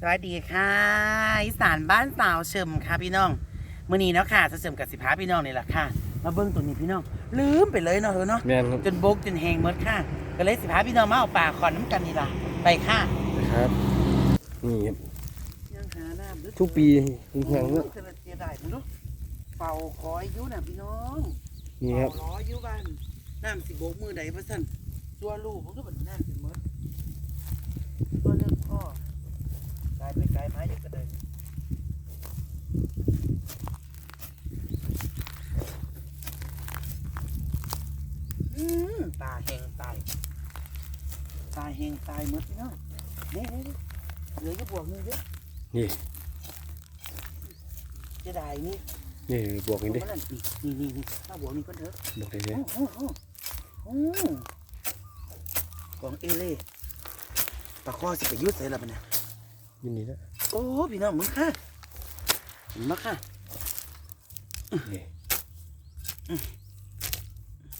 สวัสดีค่ะอีสานบ้านสาวเฉิมค่ะพี่น้องมื่อนี้เนาะค่ะจะเฉิมกับสิพาพี่น้องนี่แหละค่ะ มาเบิ้งตัวนี้พี่น้อง ลืมไปเลยเนาะเธอเนาะแม่นครับจนบกจนแหงหมดค่ะ ก็เลยสิพาพี่น้องมาเอาปลาคอนน้ำกันนี่ล่ะไปค่ะนะครับนี่ครับยังหาน้ำลึทุกปีทุกครั้งเนาเนาะเสียดายมึงดูเป่าคอยอยุน่ะพี่น้องนี่ครับเป่าล้ออยุบ้านน้ำสิโบกมือใดพะสั่นตัวลูกผมก็เป็นน้ำสิหมดตัวเลือกพ่อกลายไปไกลไม้เยอะก็เลยอืมตาแหงตาย ตาแหงตายหมดพี่น้องนี่นี่นี่เหลือแค่บวกหนึงเด้อนี่จะได้นี่นี่บวกนี่ดิเอามานั่นนี่นี่นี่ถ้าบวกนี่ก็เถอะบวกได้เลยโอ้โหโอ้โหกองเอเล่ปลาข้อสิไปยุดใส่ละมันนะยินดีนะ โอ้พี่น้องมึงค่ะมึงมาค่ะนี่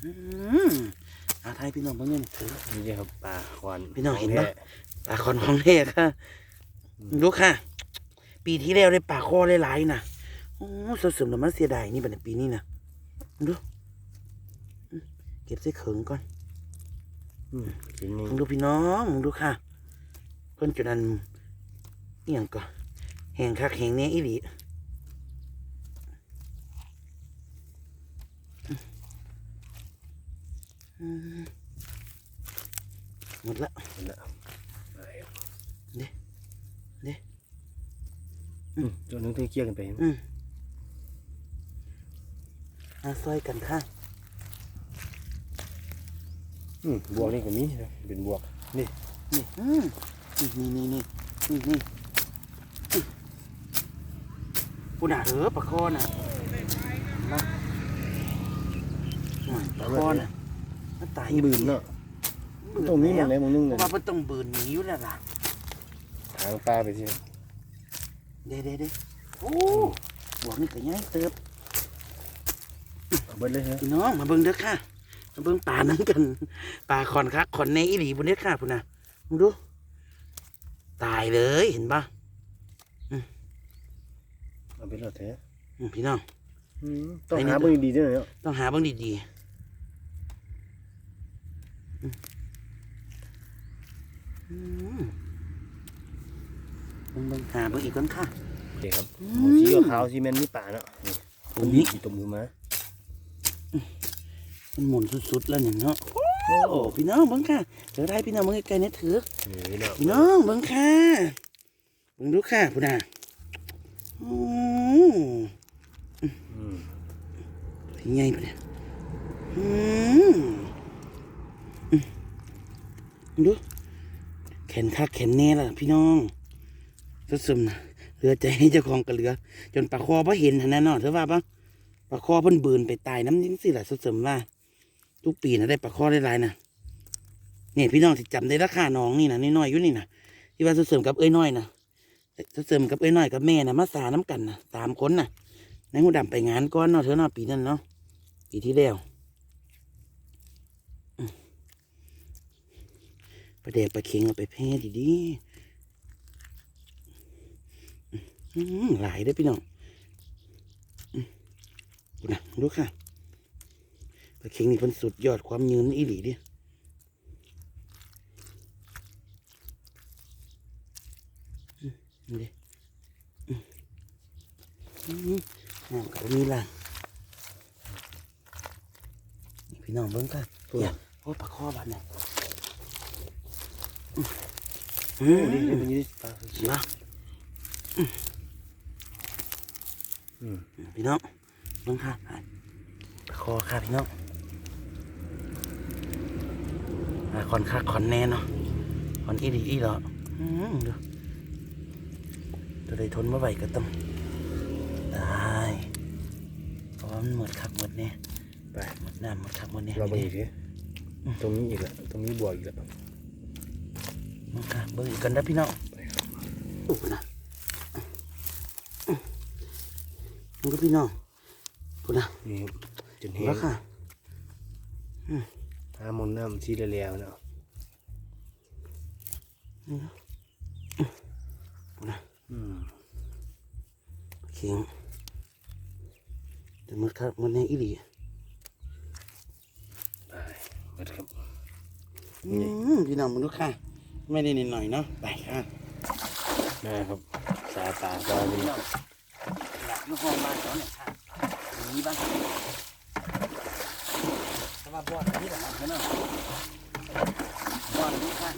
อืมอาไทยพี่น้องเบิ่งเงินถือนี่ครับปลาควันพี่น้องเห็นปะแท้ปลาคอนของแท้ค่ะดูค่ะ ปีที่แล้วได้ปลาข้อหลายๆนะโอ้สะสมแล้วมันเสียดายนี่บัดนี้ปีนี้นะดูอืมเก็บใส่เขิงก่อนอืมกินนี่มึงดูพี่น้องมึงดูค่ะเพิ่นจุดนั้น อหย่างก็แหงคักแหงเนี้ยอีหลีอืมหมดละเห็นแล้วไปครับเด้เด้อืมจนนึงถึงเคี่ยงกันไปอืมอาซอยกันค่ะอืมบวกนี่ก็มีนะเป็นบวกนี่นี่อืมนี่นี่นี่นี่นี่นี่ ปูน่ะเหอปลาคอน่ะมาอืมปลาคอน่ะมันตายบืนเนาะบืนตรงนี้มันแล้วไหนมันนึงเพเลยราะว่าเพิ่นต้องบืนหนีอยู่แล้วล่ะทางปลาไปสิเด้เด้เด้โอ้บวกนี่ก็ยังเติบเอาเบิดเลยฮะพี่น้องมาเบิ่งเด้อค่ะมาเบิ่งปลานั้นกันปลาคอนคักคอนในอีหลีบนเด้อค่ะพุ่นน่ะมึงดูตายเลยเห็นปะ เอาไปแล้วแท้อืมพี่น้อง อืมต้องหาเบิ่งดีๆด้วยเนาะต้องหาเบิ่งดีๆอืมอืมเบิ่งเบิ่งหาเบิ่งอีกก่อนค่ะโอเคครับอืเอามสีขาวๆสีแม่นมีปลาเนาะนี่ตรงนี้ขี่ตบมือมามันหมุนสุดๆแล้วเนี่ยเนาะ โอ้ พี่น้องเบิ่งค่ะเจอได้พี่น้องเบิ่งใกล้ๆเนี่ยถือ นี่เนาะพี่น้องเบิ่งค่ะ เบิ่งดูค่ะพุ่นน่ะ โอ้อืมพี่ใหญ่ปะเนี่ยอืมอืมดูแขนคักแขนแน่ล่ะ พี่น้องสุดซึมนะเหลือใจให้เจ้าของก็เหลือ จนปลาคอพอเห็นหันแน่นเนเธอว่าปะปลาคอเพิ่นบืนไปตายน้ำนิ่งสิล่ะสุดซึมว่า ทุกปีนะได้ปลาคอได้หลายนะเนี่ยพี่น้องที่จำได้ราคาน้องนี่นะน้อยๆอยู่นี่นะที่ว่าสุดซึมกับเอ้ยน้อยนะ สุดซึมกับเอ้ยน้อยกับแม่นะมาสาน้ำกันนะสามคนนะในหูดำไปงานก้อนเนาะเธอเนาะปีนั้นเนาะปีที่แล้วประเดกประเค็งเอาไปแพ้ดีๆอืมหลายเด้พี่น้องดูนะดูค่ะปเค็งนี่เป็นสุดยอดความยืนอีหลีดิอืมนี่ดิอืมอืมน้ำกับ มีล่ะนี่พี่น้องเบิ้งกันตัวอย่าโอ้ปลาคอบาดเนี่ยอืมโอ้ดีเลยมันอยืดปลาเห็นปะอืมพี่น้องเบิ้งค่ะปลาคอค่ะพี่น้องอ่าคอนค่าคอนแน่เนาะคอนอีหลีอีเหรออืมดูตัวใดทนไม่ไหวก็ต้องได้เพราะว่า มันหมดคักหมดเนี่ยไปหมดน้ำหมดคักหมดเนี่ยเราเบิ่งอีกทีตรงนี้อีกแล้วตรงนี้บวกอีกแล้วมึงค่ะเบิ้งอีกกันนะพี่น้องไปครับโอ้นะมึงก็พี่น้องพูดนะนี่ครับจนแห้แล้งวค่ะหามนต์น้ำสีเหลวๆเนาะพูดนะเข็ง แต่มันครับมันแน่อีหลีไปหมดครับอืมพี่น้องมันดูค่ะ ไม่ได้นิดหน่อยเนาะไปค่ะนะครับสาตาก็มีพี่น้องหลับในห้องบ้านเขาเนี่ยค่ะอย่างนี้บ้างสำหรับบอดอันนี้แหละครับพี่น้องบอดนี้ค่ะ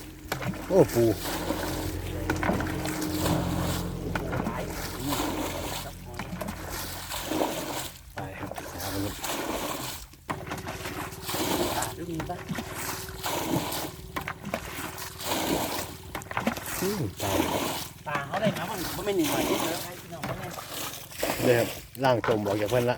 โอ้ปู หลายอืมครับหอย ไปครับสามัน ตาดูมีบ้าง อืมตาย ตาเขาได้ นะมันก็ไม่หนีหน่อยนิดเดียวให้พี่น้องเขาเนี่ยเลยครับล่างจมบอกจากเพื่อนละ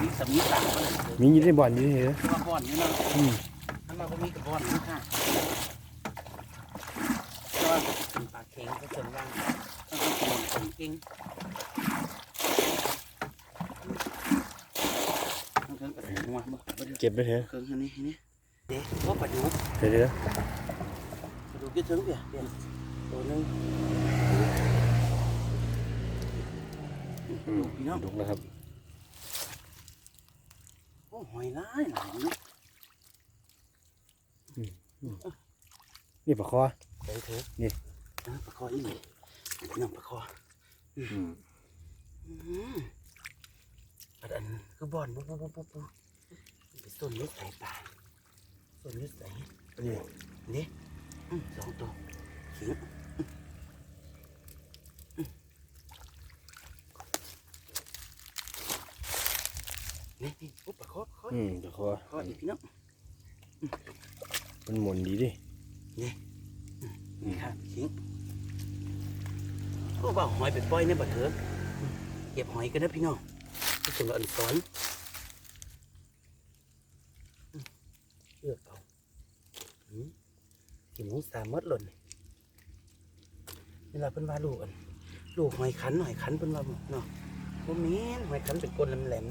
มีสำนีตาเขาเลยมีอยู่ในบ่อนอยู่นี่เหรอคือว่าบอนนี่เนาะอืมถ้ามาก็มีกับบอนนี่ค่ะเพราะว่าเป็นปลาเค็งก็ส่วนว่างต้องเป็นคนคนเก่งต้องเคิงกระดูกหัวบ่บ่ได้เก็บไปเถอะเคิงอันนี้อันนี้ เด็กว่าปลาดุกเดี๋ยวเดี๋ยวปลาดุกจะถึงเปล่าเปลี่ยนตัวหนึงปลาดุกพี่น้องดุกแล้วครับโอ้หอยร้ายหลายเนาะนี่ปลาคอไปเถอะนี่อะปลาคออีหลีพี่น้องปลาคออืมอืมอันอันคือบอนปุ๊บปุ๊บปุ๊บปุ๊บปุ๊บเป็นต้นเล็กใส่ปลา ต้นเล็กใส่นี่นี่อืมสองตัวขิงอืมนี่นี่ปุ๊บปลาคอปลาคออืมปลาคอปลาคออีกพี่น้องมันหมุนดีดินี่ครับขิงโอ้บ่าหอยไปปล่อยในบ่เถอะเก็บหอยกันนะพี่น้องที่ส่งอันสอนอืมเลือกเอาอืม ที่หมูสามมดหล่นนี่เวลาเพิ่นว่าลูกอันลูกหอยขันหอยขันเพิ่นว่าหมดเนาะบ่แม่นหอยขันเป็นกลแหลมๆ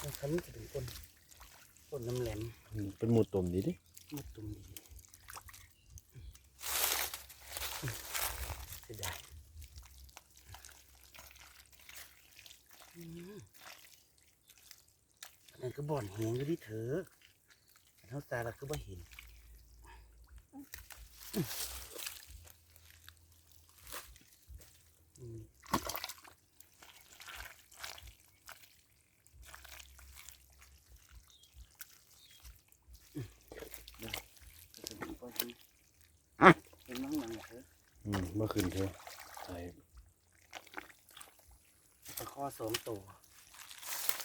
หอยขันมันจะเป็นกลกลแหลมๆอืมเป็นหมูตุ่มดีดิมาตรงนี้เสียดายอืมอั นั่นก็บ่อนแหงก็ที่เถอะแต่เท่าตาเราก็บ่เห็นอืมเป็นน้องหลังเถออืมเมื่อคืนเธอใส่ตะข้อสองตัว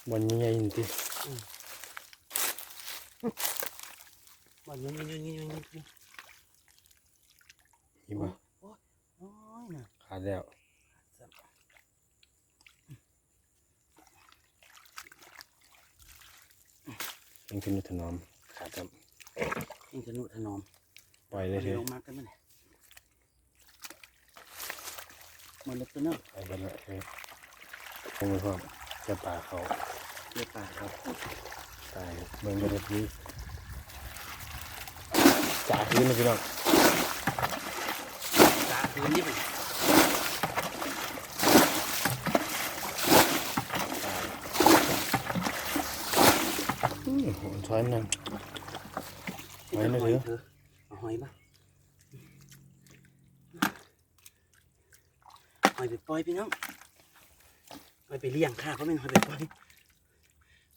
บอลยังไงนี่ บ่อนยืนยืนยืนยืนยืนยืนยิบะโอ้ยน่ะขาดแล้วสับยังขึ้นอยู่ถนอมขาดครับยิงทะนุถนอมปล่อยเลยเถอะงมากันมั้ยมันเล็กตัวเนาะไปกันละเถอะคงไม่พอจะป่าเขา เรียกปลาครับ ตายเบิ่งกันเลยพี่จ่าขึ้นนะพี่น้องตาคืนนี่ไปอืมหอนช้อนนั่นไว้นะเถอะเอาหอยมาหอยไปปล่อยพี่น้องหอยไปเลี้ยงข้าเขาไม่นหอยไปปล่อย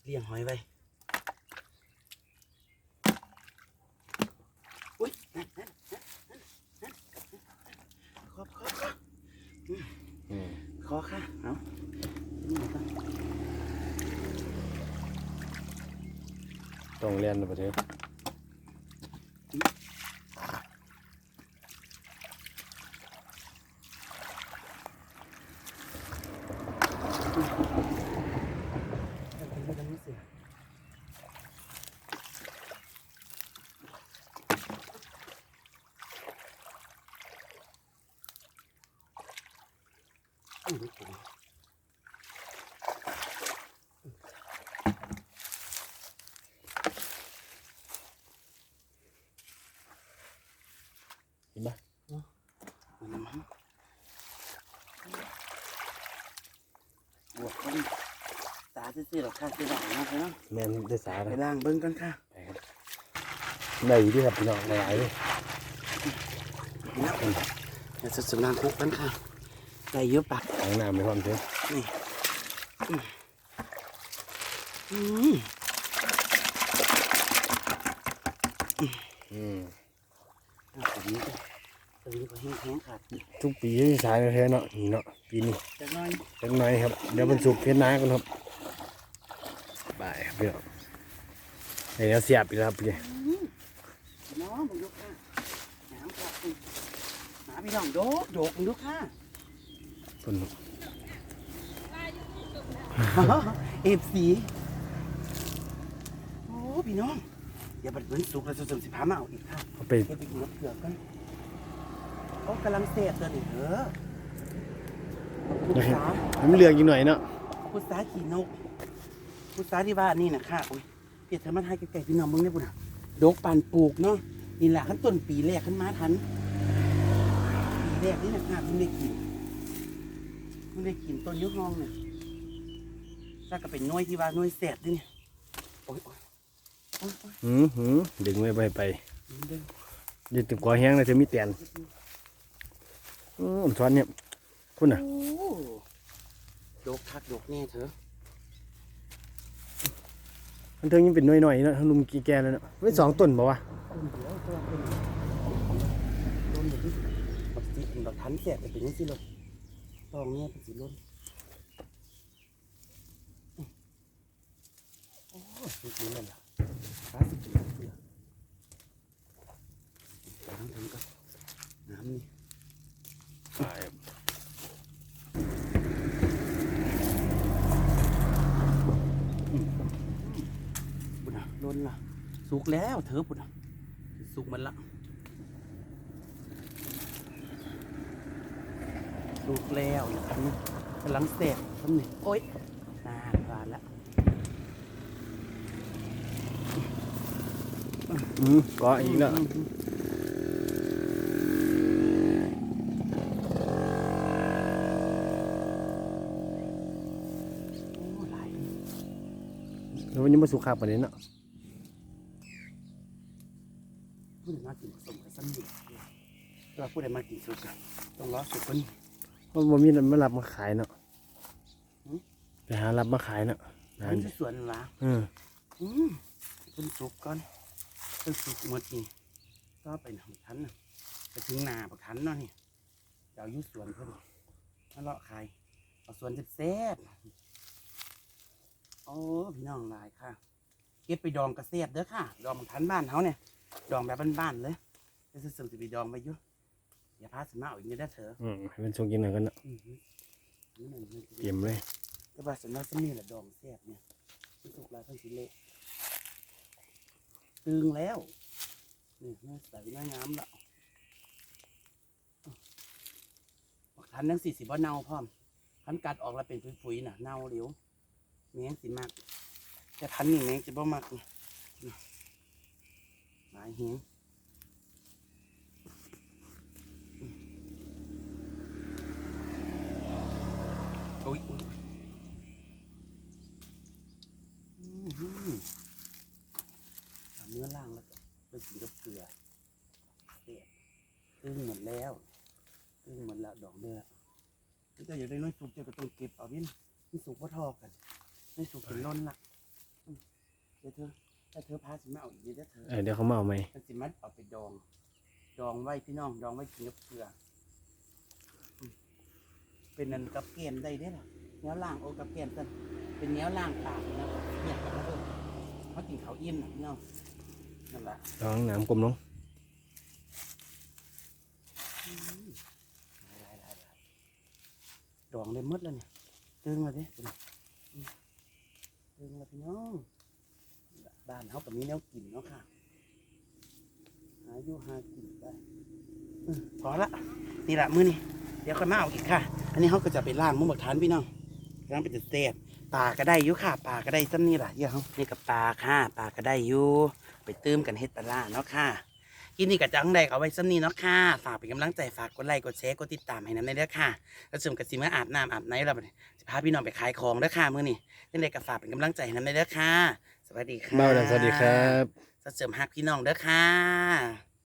เลี้ยงหอยไว้อุ้ยนั่นนั่นนั่นนั่นนั่นขอบขอบขอบอืมขอค่ะเอานี่มาตั้งต้องเรียนนะประเทศ เห็นปะบวกกันสาซื่อๆหรอกค่ะที่หลังนะครัน้แม่นได้สาไปเลยล่างเบิ้งกันค่ะได้ดีครับพี่น้องหลายๆนี่ะเดี๋ยวจะสุดล่างคุกกันค่ะได้เยอะปากข้งหน้าไม่พร้อมเถอะนี่อืม อืมอะตัวนี้ก็ตัวนี้ก็แห้งๆขาดทุกปีที่สายแท้ๆเนาะนี่เนาะปีนี้จักหน้อยจักหน่อยครับเดี๋ยวมันสุกเพชรน้ากันครับบายครับพี่น้องเดี๋ยวเสียบอีกแล้วครับพี่น้องมึงดูค่ะน้ำค่ะอืมหาพี่น้องโดกโดกมึงดูค่ะคนเอฟซีโอ้พี่น้อง อย่าบัดเหมือนสุกแล้วจะสมสิพามาเอาอีกค่ะเอาไปเก็บไปกินกับเผือกกันโอ้กำลังเสพตัวนี่เถอะพุทธาให้มันเหลืองอีกหน่อยเนาะพุทธาขี่นกพุทธาที่บ้านนี่นะค่ะโอ้ยเพียรธรรมทายไก่ๆพี่น้องมึงได้ปุ่นอะดกปานปลูกเนาะนี่แหละขั้นต้นปีแรกขั้นมาทันปีแรกนี่นะค่ะเพิ่งได้กินเพิ่งได้กินต้นยุห้องเนี่ยถ้าก็เป็นน้อยที่ว่าน้อยแสบด้วยเนี่ยโอ้ย หืมหืมดึงไว้ไปไปเดินยืดตึงกอแห้งเลยจะมีแตนอืมช้อนเนี่ยคุณน่ะโอ้ดกคักดกแน่เถอะมันเทิงยังเป็นน้อยๆเนาะทั้งลุมกี่แกแล้วเนาะไม่สองต้นบ่วะต้นเดียวต้นเป็นต้นแบบนี้บักจิเป็นบักทันแสบไปเป็นยังสิเลยตองเนี่ยเป็นสีล้นโอ้สุดนี้เลยล่ะ ฟ้าสิเป็นเสือน้ำถึงก็น้ำนี่บุญนะล้นละสุกแล้วเธอปุ่นะสุกมันละสุกแล้วนะครับนี่กำลังเสร็จทำหนี่งโอ๊ยนานผ่านละ อืมกออีกแล้วมมโอ้หลายแล้วมันยังมาสุขาปานนี้เนาะผู้ใดมากินผสมกับซ้ำนี่เราผู้ใดมากินสุกต้องรอสุกก่อนมันบ่มีมันรับมาขายเนาะไปหารับมาขายเนาะมันจะสวนละอืมอืมเป็นสุกก่อน เป็นสุกหมดนี่ก็ไปหนังทันน่ะไปถึงนาปักทันเนาะนี่เดี๋ยวอยุสวนเพิ่นมาเลาะขายเอาสวนแซ่บๆโอ้พี่น้องหลายค่ะ เก็บไปดองกระเสียบเด้อค่ะ ดองปักทันบ้านเขาเนี่ย ดองแบบบ้านๆเลยจะซื้อจะไปดองไปอยุ่อย่าพาสมาเอาอีกเด้อเถอะอืมให้มันสุกกินหน่อยกันเนาะอือหือนี่มันมันเตรียมเลยแต่ว่าสำนักสมีแหละดองแซ่บเนี่ยที่สุกแล้วทั้งสิเละ ตึงแล้วนี่น่ใส่หน้างามแล้วบักทันทั้งสี่สิบว่าเน่าพร้อมทันกัดออกแล้วเป็นฟุยๆน่ะเน่าเร็วแมงสิมาก จะทันนี่แมงจะบ่มากนี่หลายเหียงโอ้ยโอ้ยอื้อหือเอาเนื้อล่างแล้วก็ไปกินกับเกลือเสียบตึงหมด แล้วตึงหมดแล้วดอกเนื้อถ้าเจะอยากได้น้อยสุกเจ้าก็ต้องเก็บเอาวินมันสุกพ่ทอกันไม่สุกเป็นล้นละอืมเดี๋ยวเธอถ้าเธอพาสิมาเอาอีกเดี๋ยวเธอเออเดี๋ยวเขามาเอาไหมมันสิมัดเอาไปดอง ดองไว้พี่น้องดองไว้กินกับเกลืออืมเป็นนันกับเกมได้เด้หรอเนื้อล่างโอกับเกมกันเป็นเนื้อล่างปากนะเนี่ยกับเออเขากินเขาวอิ่มนะพี่น้องนั่นแหละลองน้ำกลมลง หลายหลายหลาย ดองเลยมดแล้วเนี่ยตึงเลยดิตึงแล้วพี่น้องบ้านเขากับมีแนวกินเนาะค่ะ หาอยู่หากินไปอืมพอละนี่ละมือนี้เดี๋ยวค่อยมาเอาอีกค่ะ อันนี้เขาก็จะไปล่างมุ้งบักทานพี่น้องล้างไปจะเสียปลาก็ได้อยู่ค่ะปลาก็ได้ซ้ำนี่แหละเดี๋ยวเขานี่กับปลาค่ะปลาก็ได้อยู่ไปตื้มกันเฮ็ดปลาเนาะค่ะ คลิปนี้กับจังใดก็เอาไว้ซ้ำนี้เนาะค่ะ ฝากเป็นกำลังใจฝากกดไลค์กดแชร์กดติดตามให้น้ำในเด้อค่ะแล้วสมกับสิมาอาบน้ำอาบไหนแล้วบัดนี้สิพาพี่น้องไปขายของเด้อค่ะมื้อนี้ยังไงก็ฝากเป็นกำลังใจให้น้ำในเด้อค่ะ สวัสดีค่ะบ้าวดำสวัสดีครับเสริมฮักพี่น้องเด้อค่ะ